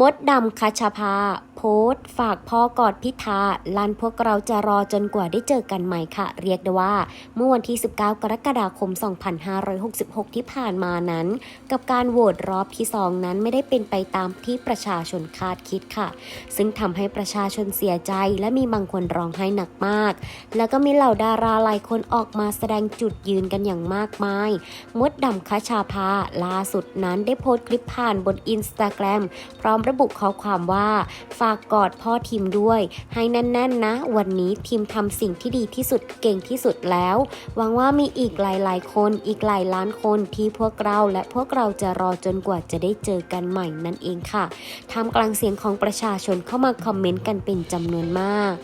มดดำคชาภาโพสต์ ฝากพ่อกอดพิธาลันพวกเราจะรอจนกว่าได้เจอกันใหม่ค่ะ เรียกได้ว่า เมื่อวันที่ 19 กรกฎาคม 2566 ที่ผ่านมานั้น กับการโหวตรอบที่ 2 นั้นไม่ได้เป็นไปตามที่ประชาชนคาดคิดค่ะ ซึ่งทำให้ประชาชนเสียใจและมีบางคนร้องไห้หนักมาก แล้วก็มีเหล่าดาราหลายคนออกมาแสดงจุดยืนกันอย่างมากมาย มดดำคชาภาล่าสุดนั้นได้โพสต์คลิปผ่านบนอินสตาแกรมพร้อมระบุข้อความว่าฝากกอดพ่อทีมด้วย ให้แน่นๆนะ วันนี้ทีมทำสิ่งที่ดีที่สุดเก่งที่สุดแล้ว หวังว่ามีอีกหลายๆ คนอีกหลายล้านคนที่พวกเราและพวกเราจะรอจนกว่าจะได้เจอกันใหม่นั่นเองค่ะท่ามกลางเสียงของประชาชนเข้ามาคอมเมนต์กันเป็นจำนวนมาก